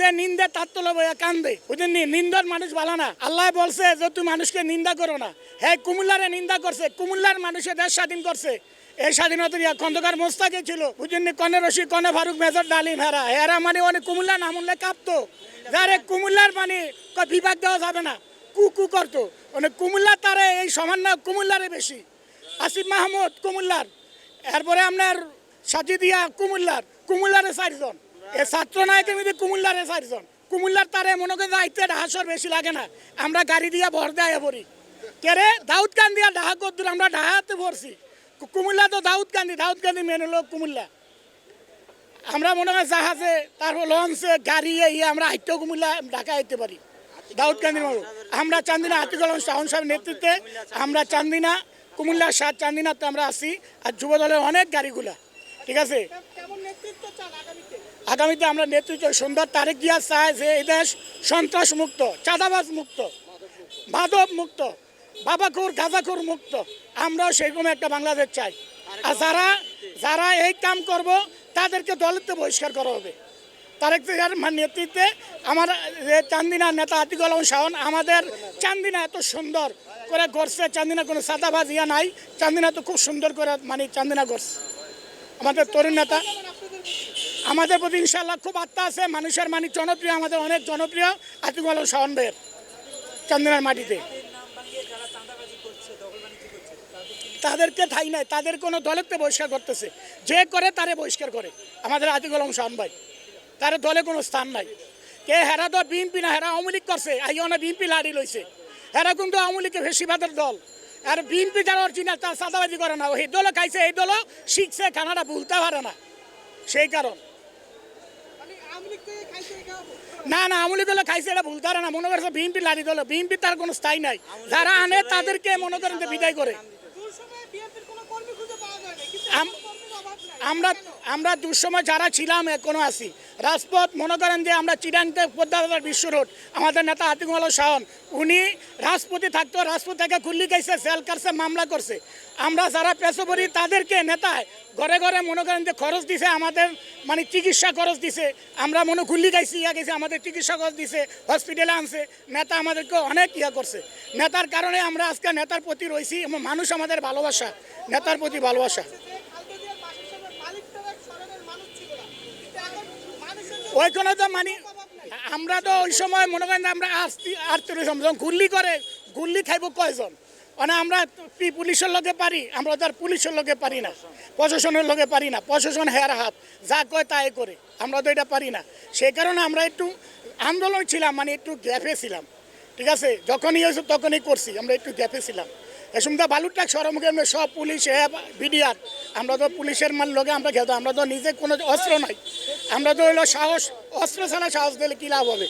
যে নিন্দে, তার লবয়া কান্দে। মানুষ ভালো না। আল্লাহ বলছে যে মানুষকে নিন্দা করো না। হ্যাঁ কুমিল্লারে নিন্দা করছে। কুমিল্লার দেশ স্বাধীন করছে। এই দিয়া খন্দকার মোস্তাকে ছিল। কনে রশি কনে ফারুক, মেজর ডালিম, হেরা। হেরা মানে অনেক কুমিল্লা কাঁপতো। যারে কুমিল্লার মানে বিভাগ দেওয়া যাবে না। কু কু করতো। মানে কুমিল্লার তারে এই সামান্য কুমিল্লারে বেশি। আসিফ মাহমুদ কুমিল্লার। এরপরে আপনার সাজিদিয়া কুমিল্লার। কুমিল্লারে চারজন। এ ছাত্র নায়কের মধ্যে কুমিল্লারে চারজন কুমিল্লার তারে মনে করে দায়িত্বে ডাহাসর বেশি লাগে না। আমরা গাড়ি দিয়া ভর দেয় পড়ি। কেরে দাউদ কান্দি আর ডাহা কদ্দুর, আমরা ডাহাতে ভরছি। কু- কুমিল্লা তো দাউদ কান্দি দাউদ কান্দি মেন হলো কুমিল্লা। আমরা মনে হয় জাহাজে, তারপর লঞ্চে, গাড়ি ইয়ে আমরা হাইটেও কুমিল্লা ঢাকা আইতে পারি। দাউদ কান্দির মানুষ আমরা চান্দিনা, আতিকুল শাহন সাহেব নেতৃত্বে, আমরা চান্দিনা কুমিল্লা সাত চান্দিনাতে আমরা আসি আর যুব দলের অনেক গাড়িগুলা। ঠিক আছে? আগামীতে আমরা নেতৃত্ব সুন্দর তারেক দিয়া চায় যে এই দেশ সন্ত্রাস মুক্ত চাঁদাবাজ মুক্ত মাদক মুক্ত। বাবাকুর গাঁজাকুর মুক্ত আমরাও সেরকম একটা বাংলাদেশ চাই। আর যারা যারা এই কাম করব, তাদেরকে দলেতে বহিষ্কার করা হবে। তারেক জিয়ার নেতৃত্বে আমার যে চান্দিনা নেতা আতিকুল আলম শাহন আমাদের চান্দিনা এত সুন্দর করে গড়ছে। চান্দিনা কোনো সাদাবাজ ইয়া নাই। চান্দিনা তো খুব সুন্দর করে মানে চান্দিনা গড়ছে। আমাদের তরুণ নেতা আমাদের প্রতি ইনশাল্লাহ খুব আত্মা আছে। মানুষের মানে জনপ্রিয়, আমাদের অনেক জনপ্রিয়। আতিকুল আলম শাহন ভাইয়ের চান্দিনার মাটিতে। তাদেরকে ঠাই নাই, তাদের কোনো দলেরতে বহিষ্কার করতেছে। যে করে তারে বহিষ্কার করে। আমাদের আতিকুল আলম শাহন ভাই, তার দলে কোনো স্থান নাই। কে হেরা তো বিএনপি না, হেরা আওয়ামী লীগ করছে। আইও না বিএনপি লাড়ি লইছে। হেরা কিন্তু আওয়ামী লীগের বেশিরভাগের দল। আর বিএনপি যারা অরিজিনাল তার সাদাবাজি করে না। এই দলও খাইছে, এই দলও শিখছে খানাটা ভুলতে পারে না। সেই কারণ। না না আমলি দলে খাইছে এটা ভুল ধারা না মনে করছে বিএনপি লাড়ি দল বিএনপি তার কোনো স্থায়ী নাই। যারা আনে তাদেরকে মনে করেন যে বিদায় করে। আমরা আমরা দুঃসময় যারা ছিলাম এখনও আছি। রাজপথ মনে করেন যে আমরা চিরাংতে পদ্মাবাজার বিশ্ব রোড, আমাদের নেতা আতিকুল শাহন, উনি রাজপথে থাকতো, রাজপথ থেকে খুল্লি গাইছে সেল করছে মামলা করছে। আমরা যারা পেশোবরি তাদেরকে নেতায় ঘরে ঘরে মনে করেন যে খরচ দিছে, আমাদের মানে চিকিৎসা খরচ দিছে। আমরা মনে খুল্লি গাইছি ইয়া গেছি, আমাদের চিকিৎসা খরচ দিছে হসপিটালে আনছে। নেতা আমাদেরকে অনেক ইয়া করছে। নেতার কারণে আমরা আজকে নেতার প্রতি রয়েছি, এবং মানুষ আমাদের ভালোবাসা, নেতার প্রতি ভালোবাসা। ওইখানে তো মানে আমরা তো ওই সময় মনে করেন আমরা আর্থিক যখন গুল্লি করে, গুল্লি খাইব কয়জন? মানে আমরা কি পুলিশের লগে পারি, আমরা তো আর পুলিশের লগে পারি না, প্রশাসনের লগে পারি না, প্রশাসন হেয়ার হাত যা কয় তাই করে, আমরা তো এটা পারি না। সেই কারণে আমরা একটু আন্দোলন ছিলাম মানে একটু গ্যাপে ছিলাম, ঠিক আছে? যখনই হয়েছে তখনই করছি, আমরা একটু গ্যাপে ছিলাম। এসম তো বালুরটাক সরমুখে সব পুলিশ বিডিআর। আমরা তো পুলিশের মান লগে আমরা খেতাম আমরা তো নিজে কোনো অস্ত্র নাই। আমরা তো হইল সাহস অস্ত্র ছাড়া সাহস দিলে কী লাভ হবে?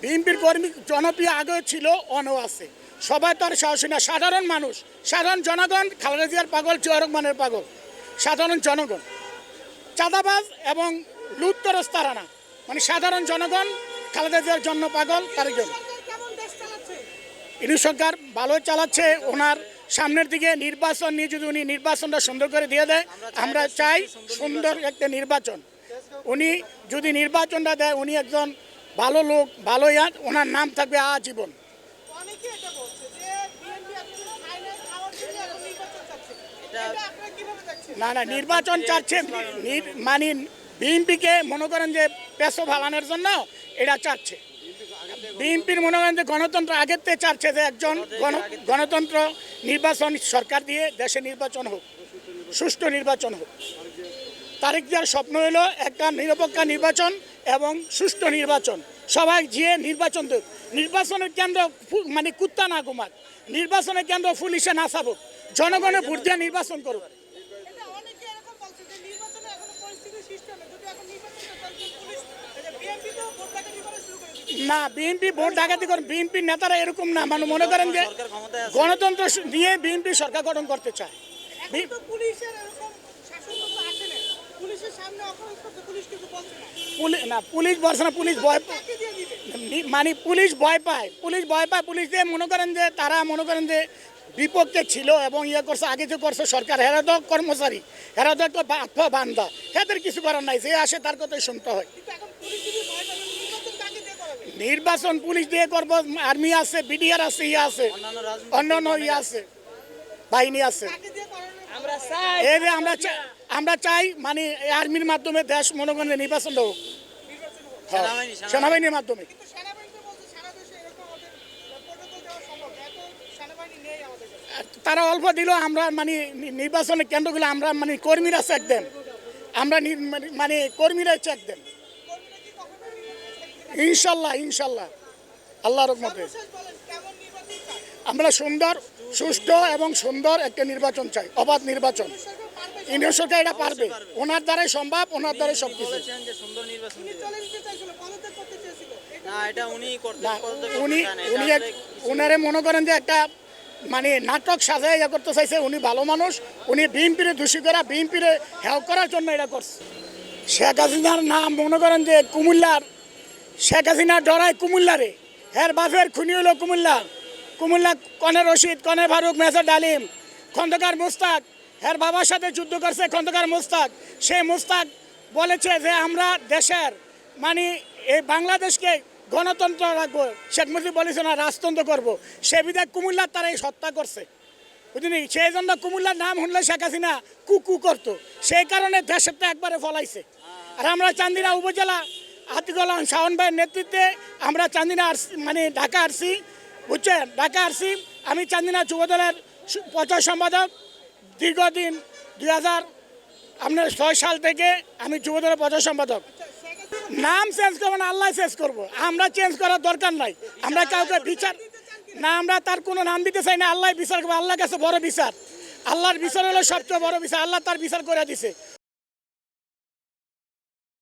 বিএনপির কর্মী জনপ্রিয় আগেও ছিল অনও আছে। সবাই তো আর সাহসী না সাধারণ মানুষ সাধারণ জনগণ খালেদা জিয়ার পাগল চুয়ারক মানের পাগল সাধারণ জনগণ। চাঁদাবাজ এবং লুত্তরস তারা না। মানে সাধারণ জনগণ খালেদা জিয়ার জন্য পাগল তার জন্য। ইনি সরকার ভালো চালাচ্ছে ওনার সামনের দিকে নির্বাচন নিয়ে যদি উনি নির্বাচনটা সুন্দর করে দিয়ে দেয় আমরা চাই সুন্দর একটা নির্বাচন। উনি যদি নির্বাচনটা দেয় উনি একজন ভালো লোক ভালো ইয়াত ওনার নাম থাকবে আজীবন। না না নির্বাচন চাচ্ছে মানে বিএনপিকে মনে করেন যে পেশো ভালানোর জন্য এটা চাচ্ছে। বিএনপির মনে করেন যে গণতন্ত্র আগের থেকে চাচ্ছে যে একজন গণতন্ত্র নির্বাচন সরকার দিয়ে দেশে নির্বাচন হোক, সুষ্ঠু নির্বাচন হোক। তারিখ দেওয়ার স্বপ্ন হলো একটা নিরপেক্ষ নির্বাচন এবং সুষ্ঠু নির্বাচন। সবাই গিয়ে নির্বাচন দেখ, নির্বাচনের কেন্দ্র মানে কুত্তা না ঘুমাক, নির্বাচনের কেন্দ্র পুলিশে না থাকুক জনগণের ভোট দিয়ে নির্বাচন করুক। না বিএনপি ভোট ডাকাতি করেন বিএনপি নেতারা এরকম না। মানে মনে করেন যে গণতন্ত্র নিয়ে বিএনপি সরকার গঠন করতে চায়। না। পুলিশ বলছে না পুলিশ ভয় মানে পুলিশ ভয় পায়। পুলিশ ভয় পায় পুলিশ দিয়ে মনে করেন যে তারা মনে করেন যে বিপক্ষে ছিল এবং ইয়ে করছে আগে যে করছে সরকার। হেরা তো কর্মচারী হেরা তো একটা কিছু করার নাই যে আসে তার কথাই শুনতে হয়। নির্বাচন পুলিশ দিয়ে করব আর্মি আছে বিডিআর আছে ইয়ে আছে অন্যান্য ইয়ে আছে বাহিনী আছে। আমরা চাই আমরা আমরা চাই মানে আর্মির মাধ্যমে দেশ মনে করেন নির্বাচন হোক। সেনাবাহিনী, সেনাবাহিনী। সেনাবাহিনীর মাধ্যমে। তারা অল্প দিল আমরা মানে নির্বাচনের কেন্দ্রগুলো আমরা মানে কর্মীরা চেক দেন। আমরা মানে- মানে কর্মীরা চেক দেন। ইনশাল্লাহ ইনশাল্লাহ। আল্লাহর রহমতে। আমরা সুন্দর সুস্থ এবং সুন্দর একটা নির্বাচন চাই অবাধ নির্বাচন। ইন্ডিয়ান সরকার এটা পারবে। ওনার দ্বারাই সম্ভব ওনার দ্বারাই সব কিছু উনি উনি উনারে মনে করেন যে একটা মানে নাটক সাজায় ইয়ে করতে চাইছে উনি ভালো মানুষ উনি বিএনপিরে দোষী করা বিএনপিরে হেল্প করার জন্য এটা করছে। শেখ হাসিনার নাম মনে করেন যে কুমিল্লার শেখ হাসিনা ডরায় কুমিল্লারে। হের বাপের খুনি হলো কুমিল্লা। কুমিল্লা কনে রশিদ, কনে ফারুক, মেজর ডালিম, খন্দকার মুস্তাক। হের বাবার সাথে যুদ্ধ করছে খন্দকার মুস্তাক। সেই মুস্তাক বলেছে যে আমরা দেশের মানে এই বাংলাদেশকে গণতন্ত্র রাখব। শেখ মুজিব বলেছে না, রাজতন্ত্র করব। সে বিধায় কুমিল্লার তারা এই হত্যা করছে। বুঝলি? সেই জন্য কুমিল্লার নাম শুনলে শেখ হাসিনা কুকু করতো। সেই কারণে দেশের একবারে ফলাইছে। আর আমরা চান্দিনা উপজেলা আতিকুল শাওন ভাইয়ের নেতৃত্বে আমরা চান্দিনা মানে ঢাকা আসছি বুঝছেন? ঢাকা আসছি আমি চান্দিনা যুবদলের সু- প্রচার সম্পাদক। দীর্ঘদিন দুই হাজার, আপনার ছয় সাল থেকে আমি যুবদলের প্রচার সম্পাদক। নাম চেঞ্জ করব না, আল্লাহ চেঞ্জ করব। আমরা চেঞ্জ করার দরকার নাই। আমরা কাউকে বিচার, না, আমরা তার কোনো নাম দিতে চাই না। আল্লাহ বিচার করব। আল্লাহর কাছে বড় বিচার। আল্লাহর বিচার হলো সবচেয়ে বড় বিচার। আল্লাহ তার বিচার করে দিছে।